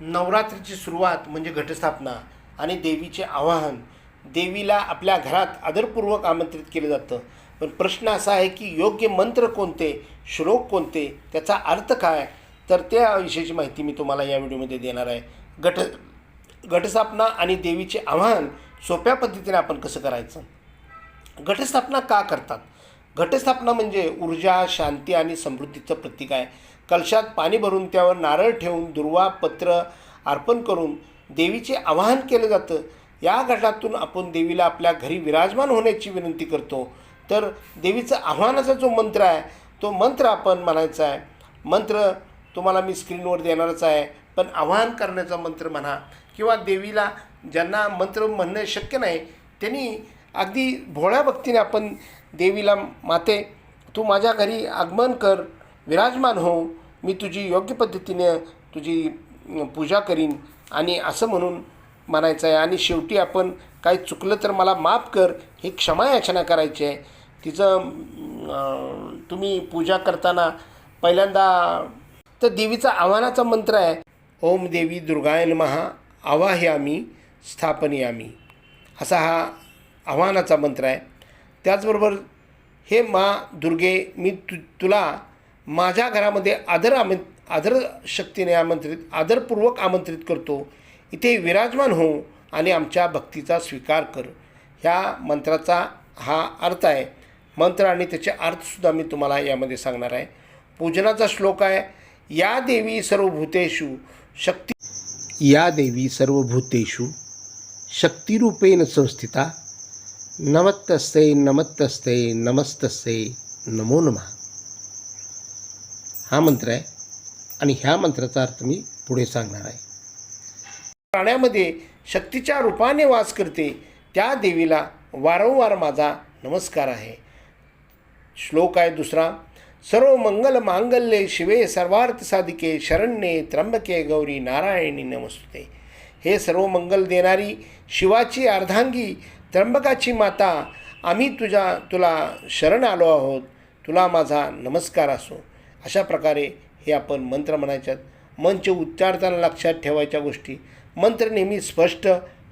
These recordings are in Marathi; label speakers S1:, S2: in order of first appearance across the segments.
S1: नवरात्रीची सुरुवात म्हणजे घटस्थापना आणि देवीचे आवाहन. देवीला आपल्या घरात आदरपूर्वक आमंत्रित केलं जातं. पण प्रश्न असा आहे की योग्य मंत्र कोणते श्लोक कोणते त्याचा अर्थ काय? तर त्या विषयीची माहिती मी तुम्हाला या व्हिडिओमध्ये देणार आहे. घट घटस्थापना आणि देवीचे आवाहन सोप्या पद्धतीने आपण कसं करायचं? घटस्थापना का करतात? घटस्थापना म्हणजे ऊर्जा शांती आणि समृद्धीचं प्रतीक आहे. कलशात पाणी भरून त्यावर नारळ ठेवून दुर्वा पत्र अर्पण करून देवीचे आवाहन केलं जातं. या घटातून आपण देवीला आपल्या घरी विराजमान होण्याची विनंती करतो. तर देवीचं आव्हानाचा जो मंत्र आहे तो मंत्र आपण म्हणायचा आहे. मंत्र तुम्हाला मी स्क्रीनवर देणारच आहे पण आवाहन करण्याचा मंत्र म्हणा किंवा देवीला ज्यांना मंत्र म्हणणं शक्य नाही त्यांनी अगदी भोळ्या भक्तीने आपण देवीला माते तू माझ्या घरी आगमन कर विराजमान हो मी तुझी योग्य पद्धतीने तुझी पूजा करीन. आणि असं म्हणून म्हणायचं आहे आणि शेवटी आपण काही चुकलं तर मला माफ कर ही क्षमायाचना करायची आहे. तिचं तुम्ही पूजा करताना पहिल्यांदा तर देवीचा आव्हानाचा मंत्र आहे ओम देवी दुर्गायन महा आवाह्यामी स्थापनयामी. असा हा आव्हानाचा मंत्र आहे. त्याचबरोबर हे मा दुर्गे मी तु तुला माझ्या घरामध्ये आदर आम आदर शक्तीने आमंत्रित आदरपूर्वक आमंत्रित करतो. इथे विराजमान हो आणि आमच्या भक्तीचा स्वीकार कर. ह्या मंत्राचा हा अर्थ आहे. मंत्र आणि त्याचे अर्थसुद्धा मी तुम्हाला यामध्ये सांगणार आहे. पूजनाचा श्लोक आहे या देवी सर्वभूतेषु शक्ती या देवी सर्वभूतेषु शक्तिरूपेण संस्थिता नमस्तस्ते नमस्तस्ते नमस्तस्ते नमो नमः. हा मंत्र आहे आणि ह्या मंत्राचा अर्थ मी पुढे सांगणार आहे. प्राण्यामध्ये शक्तीच्या रूपाने वास करते त्या देवीला वारंवार माझा नमस्कार आहे. श्लोक आहे दुसरा सर्व मंगल मांगल्ये शिवे सर्वार्थ साधिके शरण्ये त्र्यंबके गौरी नारायणी नमस्ते हे सर्व मंगल देणारी शिवाची अर्धांगी त्र्यंबकाची माता आम्ही तुझ्या तुला शरण आलो आहोत. तुला माझा नमस्कार असो. अशा प्रकारे हे आपण मंत्र म्हणायच्यात. मंच उच्चारताना लक्षात ठेवायच्या गोष्टी. मंत्र नेहमी स्पष्ट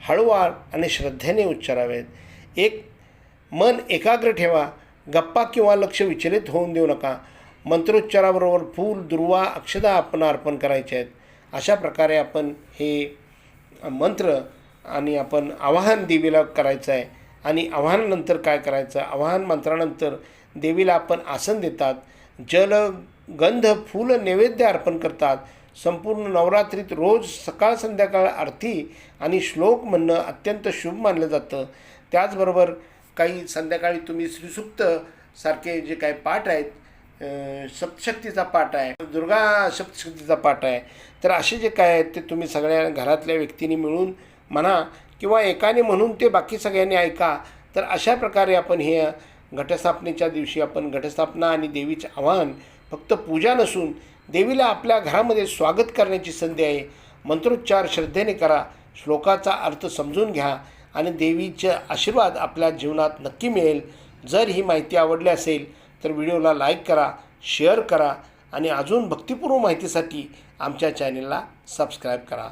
S1: हळूवार आणि श्रद्धेने उच्चारावेत. एक मन एकाग्र ठेवा. गप्पा किंवा लक्ष विचलित होऊन देऊ नका. मंत्रोच्चाराबरोबर फूल दुर्वा अक्षदा आपण अर्पण करायचे आहेत. अशा प्रकारे आपण हे मंत्र आणि आपण आवाहन देवीला करायचं आहे. आणि आवाहनानंतर काय करायचं? आवाहन मंत्रानंतर देवीला आपण आसन देतात. जल गंध फूल नैवेद्य अर्पण करतात. संपूर्ण नवरात्रीत रोज सकाळ संध्याकाळ आरती आणि श्लोक म्हणणं अत्यंत शुभ मानलं जातं. त्याचबरोबर काही संध्याकाळी तुम्ही श्रीसुप्त सारखे जे काही पाठ आहेत सप्तशक्तीचा पाठ आहे दुर्गा सप्तशक्तीचा पाठ आहे तर असे जे काय आहेत ते तुम्ही सगळ्या घरातल्या व्यक्तींनी मिळून म्हणा किंवा एकाने म्हणून ते बाकी सगळ्यांनी ऐका तर अशा प्रकारे आपण हे घटस्थापनेच्या दिवशी आपण घटस्थापना आणि देवीचे आव्हान फक्त पूजा नसून देवीला आपल्या घरामध्ये स्वागत करण्याची संधी आहे. मंत्रोच्चार श्रद्धेने करा श्लोकाचा अर्थ समजून घ्या आणि देवीचे आशीर्वाद आपल्या जीवनात नक्की मिळेल. जर ही माहिती आवडली असेल तर व्हिडिओला लाईक करा शेअर करा आणि अजून भक्तिपूर्व माहितीसाठी आमच्या चॅनेलला सबस्क्राईब करा.